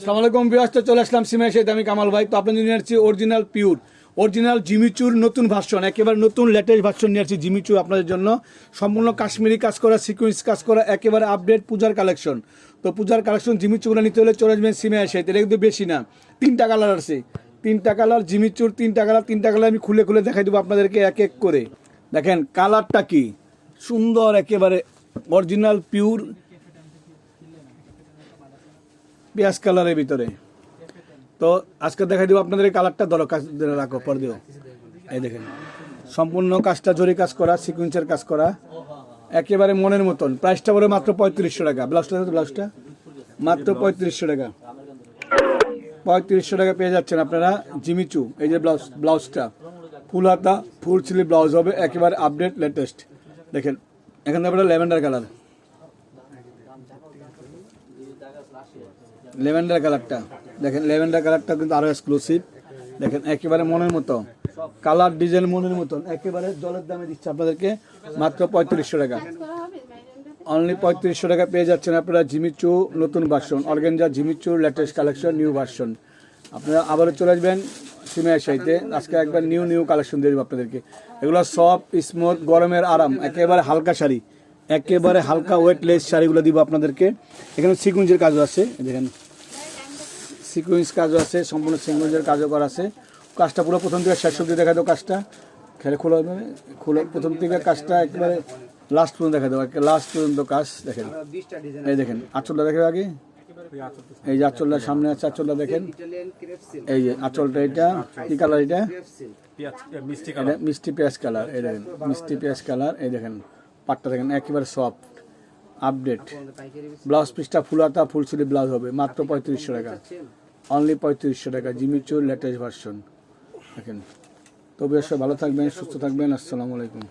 আসসালামু আলাইকুম তো চলে আসলাম সিমা এসে আমি কামাল ভাই। তো আপনি নিয়ে আসছি অরিজিনাল পিওর অরিজিনাল জিমিচুর নতুন ভার্সন একেবারে নতুন লেটেস্ট ভার্সন নিয়ে আসছি জিমিচু আপনাদের জন্য। সম্পূর্ণ কাশ্মীরি কাজ করা সিকুয়েন্স কাজ করা, একেবারে আপডেট পূজার কালেকশন তো পূজার কালেকশন জিমিচুগুলো নিতে হলে চলে আসবেন সিমা এসে। এটা কিন্তু বেশি না, তিনটা কালার আছে। তিনটা কালার জিমিচুর তিনটা কালার তিনটা কালার আমি খুলে খুলে দেখাই দেবো আপনাদেরকে এক এক করে। দেখেন কালারটা কি? সুন্দর, একেবারে অরিজিনাল পিওর পেঁয়াজ কালারের ভিতরে। তো আজকে দেখা দিব আপনাদের এই কালারটা ধরো, কাজ রাখো, পর দিও। এই দেখেন, সম্পূর্ণ কাজটা জরি কাজ করা সিকুয়েন্সের কাজ করা, একেবারে মনের মতন। প্রাইসটা পড়ে মাত্র পঁয়ত্রিশশো টাকা। ব্লাউজটা ব্লাউজটা? মাত্র পঁয়ত্রিশশো টাকা। পঁয়ত্রিশশো টাকা পেয়ে যাচ্ছেন আপনারা জিমিচু। এই যে ব্লাউজ, ব্লাউজটা, ফুল হাতা, ফুল স্লিভ ব্লাউজ হবে, একেবারে আপডেট লেটেস্ট দেখেন, এখানে আপনারা ল্যাভেন্ডার কালার। লেভেন্ডার কালারটা। দেখেন লেভেন্ডার কালারটা কিন্তু আরও এক্সক্লুসিভ দেখেন, একেবারে মনের মতো। কালার, ডিজাইন মনের মতন। একেবারে জলের দামে দিচ্ছে আপনাদেরকে মাত্র পঁয়ত্রিশশো টাকা। অনলি পঁয়ত্রিশশো টাকা পেয়ে যাচ্ছেন আপনারা জিমিচু নতুন ভার্সন অর্গেনজা জিমিচুর লেটেস্ট কালেকশন নিউ ভার্সন আপনারা আবারও চলে আসবেন সিমে সাইতে আজকে একবার নিউ নিউ কালেকশন দিয়ে দেবো আপনাদেরকে। এগুলো সফট স্মুথ গরমের আরাম, একেবারে হালকা শাড়ি। একেবারে হালকা ওয়েটলেস শাড়িগুলো দিব আপনাদেরকে। এখানে সিকুয়েন্সের কাজও আছে। দেখেন সিকুয়েন্স কাজও আছে, সম্পূর্ণ সিকুয়েন্সের কাজও করা আছে। কাজটা পুরো প্রথম থেকে শেষ অব্দি দেখা দাও কাজটা। খেলে খোলা হবে, খোলা প্রথম থেকে কাজটা একেবারে লাস্ট পর্যন্ত দেখা দাও লাস্ট পর্যন্ত কাজ দেখেন। এই দেখেন, আঁচলটা দেখে আগে। এই যে আঁচলটা সামনে আছে, আঁচলটা দেখেন। এই যে আঁচলটা এটা, কি কালার এটা? মিষ্টি পেঁয়াজ কালার এই দেখেন, মিষ্টি পেঁয়াজ কালার এই দেখেন, পাটটা দেখেন একেবারে সফট আপডেট ব্লাউজ পিসটা ফুলাতা ফুল স্লিভ ব্লাউজ হবে, মাত্র পঁয়ত্রিশশো টাকা। অনলি পঁয়ত্রিশশো টাকা জিমিচুর লেটেস্ট ভার্সন দেখেন। তবে সব ভালো থাকবেন, সুস্থ থাকবেন, আসসালামু আলাইকুম।